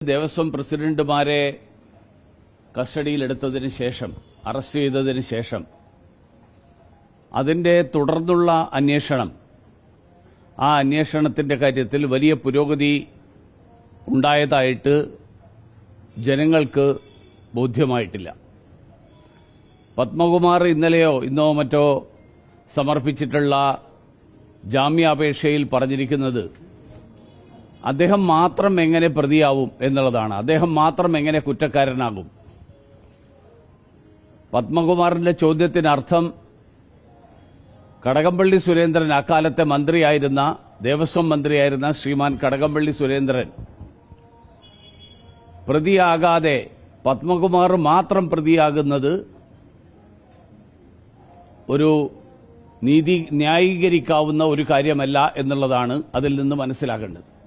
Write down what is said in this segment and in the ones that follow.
ദേവസ്വം പ്രസിഡന്റുമാരെ കസ്റ്റഡിയിലെടുത്തതിന് ശേഷം അറസ്റ്റ് ചെയ്തതിന് ശേഷം അതിന്റെ തുടർന്നുള്ള അന്വേഷണം ആ അന്വേഷണത്തിന്റെ കാര്യത്തിൽ വലിയ പുരോഗതി ഉണ്ടായതായിട്ട് ജനങ്ങൾക്ക് ബോധ്യമായിട്ടില്ല. പത്മകുമാർ ഇന്നലെയോ ഇന്നോ മറ്റോ സമർപ്പിച്ചിട്ടുള്ള ജാമ്യാപേക്ഷയിൽ പറഞ്ഞിരിക്കുന്നത് അദ്ദേഹം മാത്രം എങ്ങനെ പ്രതിയാവും എന്നുള്ളതാണ്. അദ്ദേഹം മാത്രം എങ്ങനെ കുറ്റക്കാരനാകും? പത്മകുമാറിന്റെ ചോദ്യത്തിനർത്ഥം കടകംപള്ളി സുരേന്ദ്രൻ അക്കാലത്തെ മന്ത്രിയായിരുന്ന ദേവസ്വം മന്ത്രിയായിരുന്ന ശ്രീമാൻ കടകംപള്ളി സുരേന്ദ്രൻ. പ്രതിയാകാതെ പത്മകുമാർ മാത്രം പ്രതിയാകുന്നത് ഒരു നീതി ന്യായീകരിക്കാവുന്ന ഒരു കാര്യമല്ല എന്നുള്ളതാണ് അതിൽ നിന്ന് മനസ്സിലാക്കേണ്ടത്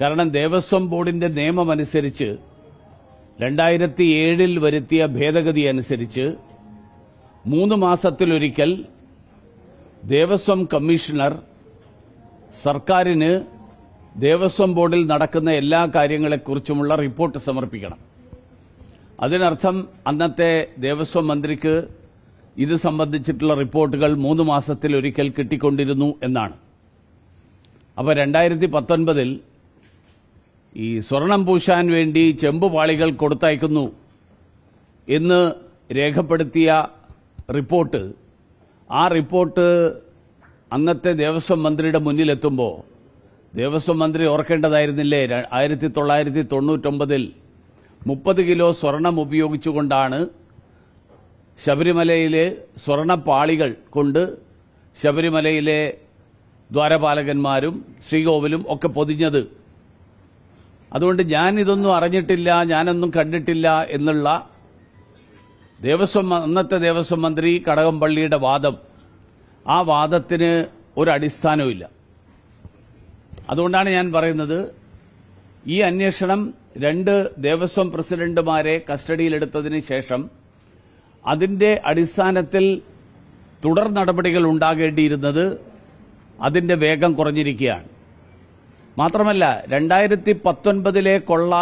കാരണം ദേവസ്വം ബോർഡിന്റെ നിയമമനുസരിച്ച് രണ്ടായിരത്തി ഏഴിൽ വരുത്തിയ ഭേദഗതി അനുസരിച്ച് മൂന്ന് മാസത്തിലൊരിക്കൽ ദേവസ്വം കമ്മീഷണർ സർക്കാരിന് ദേവസ്വം ബോർഡിൽ നടക്കുന്ന എല്ലാ കാര്യങ്ങളെക്കുറിച്ചുമുള്ള റിപ്പോർട്ട് സമർപ്പിക്കണം. അതിനർത്ഥം അന്നത്തെ ദേവസ്വം മന്ത്രിക്ക് ഇത് സംബന്ധിച്ചിട്ടുള്ള റിപ്പോർട്ടുകൾ മൂന്ന് മാസത്തിലൊരിക്കൽ കിട്ടിക്കൊണ്ടിരുന്നു എന്നാണ്. അപ്പോൾ രണ്ടായിരത്തി പത്തൊൻപതിൽ ഈ സ്വർണം പൂശാൻ വേണ്ടി ചെമ്പുപാളികൾ കൊടുത്തയക്കുന്നു എന്ന് രേഖപ്പെടുത്തിയ റിപ്പോർട്ട്. ആ റിപ്പോർട്ട് അന്നത്തെ ദേവസ്വം മന്ത്രിയുടെ മുന്നിലെത്തുമ്പോൾ ദേവസ്വം മന്ത്രി ഓർക്കേണ്ടതായിരുന്നില്ലേ? ആയിരത്തി തൊള്ളായിരത്തി തൊണ്ണൂറ്റൊമ്പതിൽ മുപ്പത് കിലോ സ്വർണം ഉപയോഗിച്ചുകൊണ്ടാണ് ശബരിമലയിലെ സ്വർണപ്പാളികൾ കൊണ്ട് ശബരിമലയിലെ ദ്വാരപാലകന്മാരും ശ്രീകോവിലും ഒക്കെ പൊതിഞ്ഞത്. അതുകൊണ്ട് ഞാൻ ഇതൊന്നും അറിഞ്ഞിട്ടില്ല ഞാനൊന്നും കണ്ടിട്ടില്ല എന്നുള്ള ദേവസ്വം അന്നത്തെ ദേവസ്വം മന്ത്രി കടകംപള്ളിയുടെ വാദം. ആ വാദത്തിന് ഒരു അടിസ്ഥാനവുമില്ല അതുകൊണ്ടാണ് ഞാൻ പറയുന്നത് ഈ അന്വേഷണം രണ്ട് ദേവസ്വം പ്രസിഡന്റുമാരെ കസ്റ്റഡിയിലെടുത്തതിന് ശേഷം അതിന്റെ അടിസ്ഥാനത്തിൽ തുടർ നടപടികൾ ഉണ്ടാകേണ്ടിയിരുന്നത് അതിന്റെ വേഗം കുറഞ്ഞിരിക്കുകയാണ്. മാത്രമല്ല രണ്ടായിരത്തി പത്തൊൻപതിലെ കൊള്ള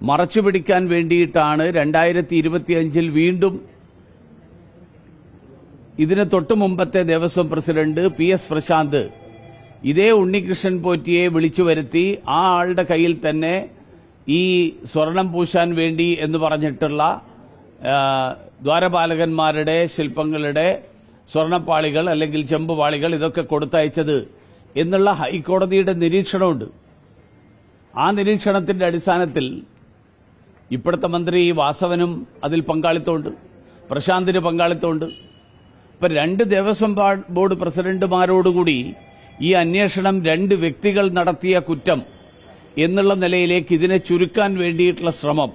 മറച്ചുപിടിക്കാൻ വേണ്ടിയിട്ടാണ് രണ്ടായിരത്തി ഇരുപത്തിയഞ്ചിൽ വീണ്ടും ഇതിന് തൊട്ടു മുമ്പത്തെ Devaswom president P S Prashanth ഇതേ ഉണ്ണികൃഷ്ണൻ പോറ്റിയെ വിളിച്ചു വരുത്തി ആ ആളുടെ കയ്യിൽ തന്നെ ഈ സ്വർണം പൂശാൻ വേണ്ടി എന്ന് പറഞ്ഞിട്ടുള്ള ദ്വാരപാലകന്മാരുടെ ശില്പങ്ങളുടെ സ്വർണപ്പാളികൾ അല്ലെങ്കിൽ ചെമ്പുപാളികൾ ഇതൊക്കെ കൊടുത്തയച്ചത് എന്നുള്ള ഹൈക്കോടതിയുടെ നിരീക്ഷണമുണ്ട്. ആ നിരീക്ഷണത്തിന്റെ അടിസ്ഥാനത്തിൽ ഇപ്പോഴത്തെ മന്ത്രി വാസവനും അതിൽ പങ്കാളിത്തമുണ്ട് പ്രശാന്തിന് പങ്കാളിത്തമുണ്ട്. ഇപ്പൊ രണ്ട് ദേവസ്വം ബോർഡ് പ്രസിഡന്റുമാരോടുകൂടി ഈ അന്വേഷണം രണ്ട് വ്യക്തികൾ നടത്തിയ കുറ്റം എന്നുള്ള നിലയിലേക്ക് ഇതിനെ ചുരുക്കാൻ വേണ്ടിയിട്ടുള്ള ശ്രമം.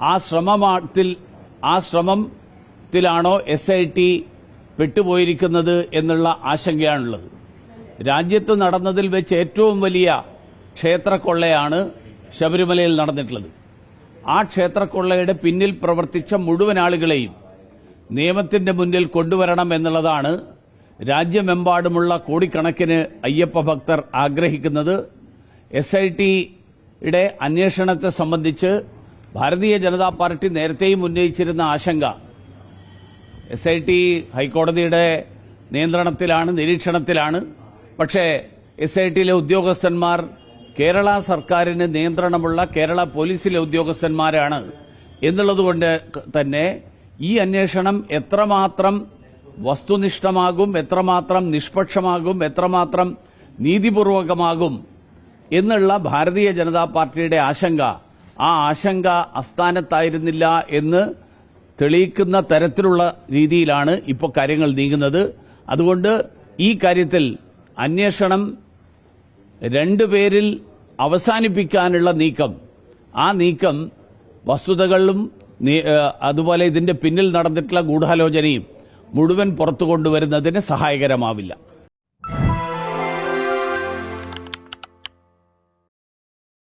ആ ശ്രമത്തിൽ ആ ശ്രമത്തിലാണോ എസ് ഐ ടി പെട്ടുപോയിരിക്കുന്നത് എന്നുള്ള ആശങ്കയാണുള്ളത്. രാജ്യത്ത് നടന്നതിൽ വെച്ച് ഏറ്റവും വലിയ ക്ഷേത്രക്കൊള്ളയാണ് ശബരിമലയിൽ നടന്നിട്ടുള്ളത്. ആ ക്ഷേത്രക്കൊള്ളയുടെ പിന്നിൽ പ്രവർത്തിച്ച മുഴുവൻ ആളുകളെയും നിയമത്തിന്റെ മുന്നിൽ കൊണ്ടുവരണം എന്നുള്ളതാണ് രാജ്യമെമ്പാടുമുള്ള കോടിക്കണക്കിന് അയ്യപ്പ ഭക്തർ ആഗ്രഹിക്കുന്നത്. എസ് ഐ ടിയുടെ അന്വേഷണത്തെ സംബന്ധിച്ച് ഭാരതീയ ജനതാ പാർട്ടി നേരത്തെയും ഉന്നയിച്ചിരുന്ന ആശങ്ക എസ് ഐ ടി ഹൈക്കോടതിയുടെ നിയന്ത്രണത്തിലാണ് നിരീക്ഷണത്തിലാണ്. പക്ഷേ എസ് ഐ ടിയിലെ ഉദ്യോഗസ്ഥന്മാർ കേരള സർക്കാരിന് നിയന്ത്രണമുള്ള കേരള പോലീസിലെ ഉദ്യോഗസ്ഥന്മാരാണ്. എന്നുള്ളതുകൊണ്ട് തന്നെ ഈ അന്വേഷണം എത്രമാത്രം വസ്തുനിഷ്ഠമാകും എത്രമാത്രം നിഷ്പക്ഷമാകും എത്രമാത്രം നീതിപൂർവകമാകും എന്നുള്ള ഭാരതീയ ജനതാ പാർട്ടിയുടെ ആശങ്ക. ആ ആശങ്ക അസ്ഥാനത്തായിരുന്നില്ല എന്ന് തെളിയിക്കുന്ന തരത്തിലുള്ള രീതിയിലാണ് ഇപ്പോൾ കാര്യങ്ങൾ നീങ്ങുന്നത്. അതുകൊണ്ട് ഈ കാര്യത്തിൽ അന്വേഷണം രണ്ടുപേരിൽ അവസാനിപ്പിക്കാനുള്ള നീക്കം. ആ നീക്കം വസ്തുതകളും അതുപോലെ ഇതിന്റെ പിന്നിൽ നടന്നിട്ടുള്ള ഗൂഢാലോചനയും മുഴുവൻ പുറത്തു കൊണ്ടുവരുന്നതിന് സഹായകരമാവില്ല.